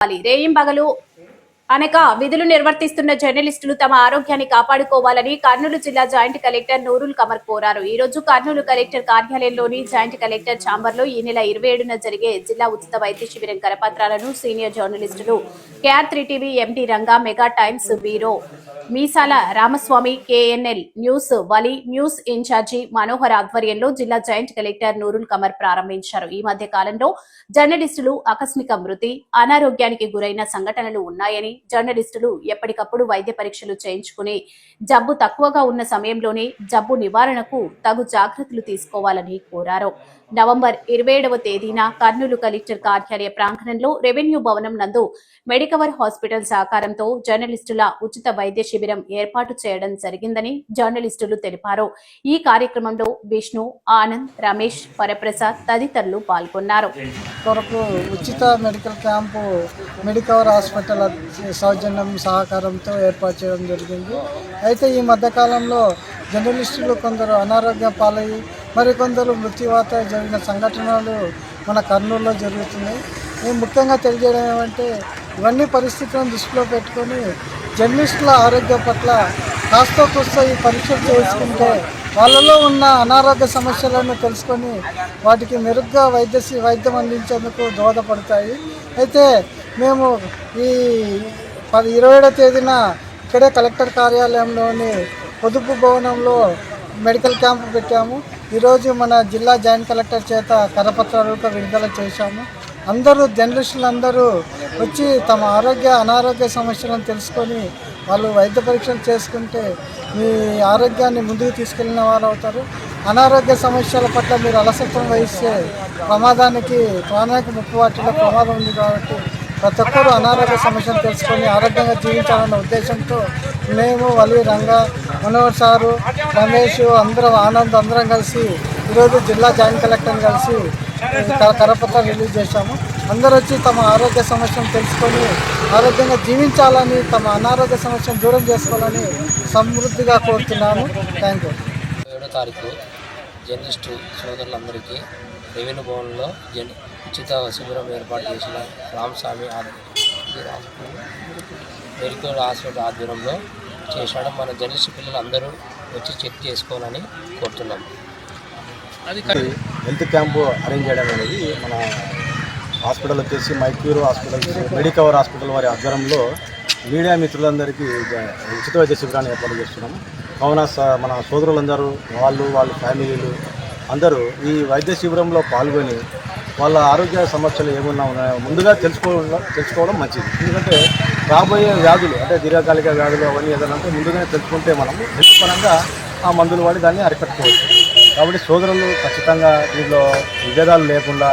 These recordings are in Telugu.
రేయింబగలు అనక విధులు నిర్వర్తిస్తున్న జర్నలిస్టులు తమ ఆరోగ్యాన్ని కాపాడుకోవాలని కర్నూలు జిల్లా జాయింట్ కలెక్టర్ నూరుల్ కమర్ కోరారు. ఈ రోజు కర్నూలు కలెక్టర్ కార్యాలయంలోని జాయింట్ కలెక్టర్ ఛాంబర్లో ఈ నెల ఇరవై ఏడున జరిగే జిల్లా ఉచిత వైద్య శిబిరం కరపత్రాలను సీనియర్ జర్నలిస్టులు KR three TV MD Ranga Mega Times bureau Meesala Ramaswamy KNL news Vali news incharge Manohar ఆధ్వర్యంలో జిల్లా జాయింట్ కలెక్టర్ నూరుల్ కమర్ ప్రారంభించారు. ఈ మధ్య కాలంలో జర్నలిస్టులు ఆకస్మిక మృతి అనారోగ్యానికి గురైన సంఘటనలు ఉన్నాయని జర్నలిస్టులు ఎప్పటికప్పుడు వైద్య పరీక్షలు చేయించుకుని జబ్బు తక్కువగా ఉన్న సమయంలోనే జబ్బు నివారణకు తగు జాగ్రత్తలు తీసుకోవాలని కోరారు. నవంబర్ ఇరవై ఏడవ తేదీన కర్నూలు కలెక్టర్ కార్యాలయ ప్రాంగణంలో రెవెన్యూ భవనం నందు మెడికవర్ హాస్పిటల్ సహకారంతో జర్నలిస్టుల ఉచిత వైద్య శిబిరం ఏర్పాటు చేయడం జరిగిందని జర్నలిస్టులు తెలిపారు. ఈ కార్యక్రమంలో విష్ణు ఆనంద్ రమేష్ వరప్రసాద్ తదితరులు పాల్గొన్నారు. కొరకు ఉచిత మెడికల్ క్యాంపు మెడికవర్ హాస్పిటల్ సౌజన్యం సహకారంతో ఏర్పాటు చేయడం జరిగింది. అయితే ఈ మధ్యకాలంలో జర్నలిస్టులు కొందరు అనారోగ్యం పాలయ్యి మరికొందరు మృత్యువాత జరిగిన సంఘటనలు మన కర్నూలులో జరుగుతున్నాయి. మేము ముఖ్యంగా తెలియజేయడం ఏమంటే ఇవన్నీ పరిస్థితులను దృష్టిలో పెట్టుకొని జర్నలిస్టుల ఆరోగ్యం పట్ల కాస్త కూస్తో ఈ పరీక్షలు చేసుకుంటే వాళ్ళలో ఉన్న అనారోగ్య సమస్యలను తెలుసుకొని వాటికి మెరుగ్గా వైద్య వైద్యం అందించేందుకు దోహదపడతాయి. అయితే మేము ఈ పది ఇరవై తేదీన ఇక్కడే కలెక్టర్ కార్యాలయంలోని పొదుపు భవనంలో మెడికల్ క్యాంప్ పెట్టాము. ఈరోజు మన జిల్లా జాయింట్ కలెక్టర్ చేత కరపత్రాలు విడుదల చేశాము. అందరూ జర్నలిస్టులు అందరూ వచ్చి తమ ఆరోగ్య అనారోగ్య సమస్యలను తెలుసుకొని వాళ్ళు వైద్య పరీక్షలు చేసుకుంటే మీ ఆరోగ్యాన్ని ముందుకు తీసుకెళ్ళిన వారు అవుతారు. అనారోగ్య సమస్యల పట్ల మీరు అలసత్వం వహిస్తే ప్రమాదానికి ప్రాణానికి ముప్పు వాటిలో ప్రమాదం ఉంది కాబట్టి ప్రతి ఒక్కరూ అనారోగ్య సమస్యను తెలుసుకొని ఆరోగ్యంగా జీవించాలన్న ఉద్దేశంతో మేము వలి రంగ మనోహర్ సారు రమేష్ అందరం ఆనంద్ అందరం కలిసి ఈరోజు జిల్లా జాయింట్ కలెక్టర్ని కలిసి కరపత్రం రిలీజ్ చేశాము. అందరూ వచ్చి తమ ఆరోగ్య సమస్యను తెలుసుకొని ఆరోగ్యంగా జీవించాలని తమ అనారోగ్య సమస్యను దూరం చేసుకోవాలని సమృద్ధిగా కోరుతున్నాను థ్యాంక్ యూ. ఏడో తారీఖు జర్నలిస్టు సోదరులందరికీ రెవెన్యూ భవన్లో జన్ ఉచిత శిబిరం ఏర్పాటు చేసిన రామస్వామి ఆధ్వర్యం మెడికల్ హాస్పిటల్ ఆధ్వర్యంలో చేశాడు. మన జర్నలిస్ట్ పిల్లలు అందరూ వచ్చి చెక్ చేసుకోవాలని కోరుతున్నాం. అది హెల్త్ క్యాంపు అరేంజ్ చేయడం అనేది మన హాస్పిటల్ వచ్చేసి మైక్యూర్ హాస్పిటల్ మెడికవర్ హాస్పిటల్ వారి ఆధ్వర్యంలో మీడియా మిత్రులందరికీ ఉచిత వైద్య శిబిరాన్ని ఏర్పాటు చేస్తున్నాము కావున స- మన సోదరులందరూ వాళ్ళు వాళ్ళ ఫ్యామిలీలు అందరూ ఈ వైద్య శిబిరంలో పాల్గొని వాళ్ళ ఆరోగ్య సమస్యలు ఏమన్నా ఉన్నాయో ముందుగా తెలుసుకోవడం తెలుసుకోవడం మంచిది. ఎందుకంటే రాబోయే వ్యాధులు అంటే దీర్ఘకాలిక వ్యాధులు అవన్నీ ఏదైనా అంటే ముందుగానే తెలుసుకుంటే మనం హెల్త్ పరంగా ఆ మందులు వాడి దాన్ని అరికట్టుకోవచ్చు. కాబట్టి సోదరులు ఖచ్చితంగా దీనిలో విభేదాలు లేకుండా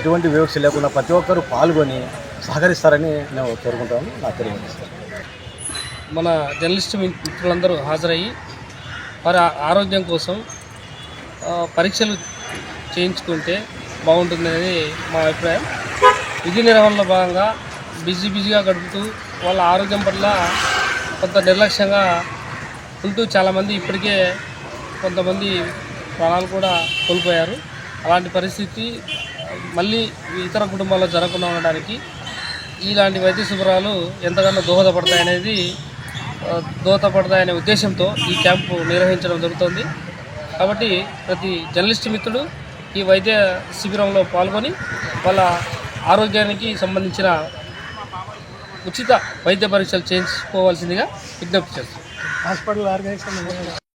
ఎటువంటి వివక్ష లేకుండా ప్రతి ఒక్కరూ పాల్గొని సహకరిస్తారని నేను కోరుకుంటాను. నాకు తెలియజేస్తాను మన జర్నలిస్ట్ మిత్రులందరూ హాజరయ్యి వారి ఆరోగ్యం కోసం పరీక్షలు చేయించుకుంటే బాగుంటుందని మా అభిప్రాయం. విధి నిర్వహణలో భాగంగా బిజీ బిజీగా గడుపుతూ వాళ్ళ ఆరోగ్యం పట్ల కొంత నిర్లక్ష్యంగా ఉంటూ చాలామంది ఇప్పటికే కొంతమంది ప్రాణాలు కూడా కోల్పోయారు. అలాంటి పరిస్థితి మళ్ళీ ఇతర కుటుంబాల్లో జరగకుండా ఉండడానికి ఇలాంటి వైద్య శిబిరాలు ఎంతగానో దోహదపడతాయనేది దోహదపడతాయనే ఉద్దేశంతో ఈ క్యాంపు నిర్వహించడం జరుగుతుంది. కాబట్టి ప్రతి జర్నలిస్ట్ మిత్రుడు ఈ వైద్య శిబిరంలో పాల్గొని వాళ్ళ ఆరోగ్యానికి సంబంధించిన ఉచిత వైద్య పరీక్షలు చేయించుకోవాల్సిందిగా విజ్ఞప్తి చేస్తాం హాస్పిటల్ ఆర్గనైజేషన్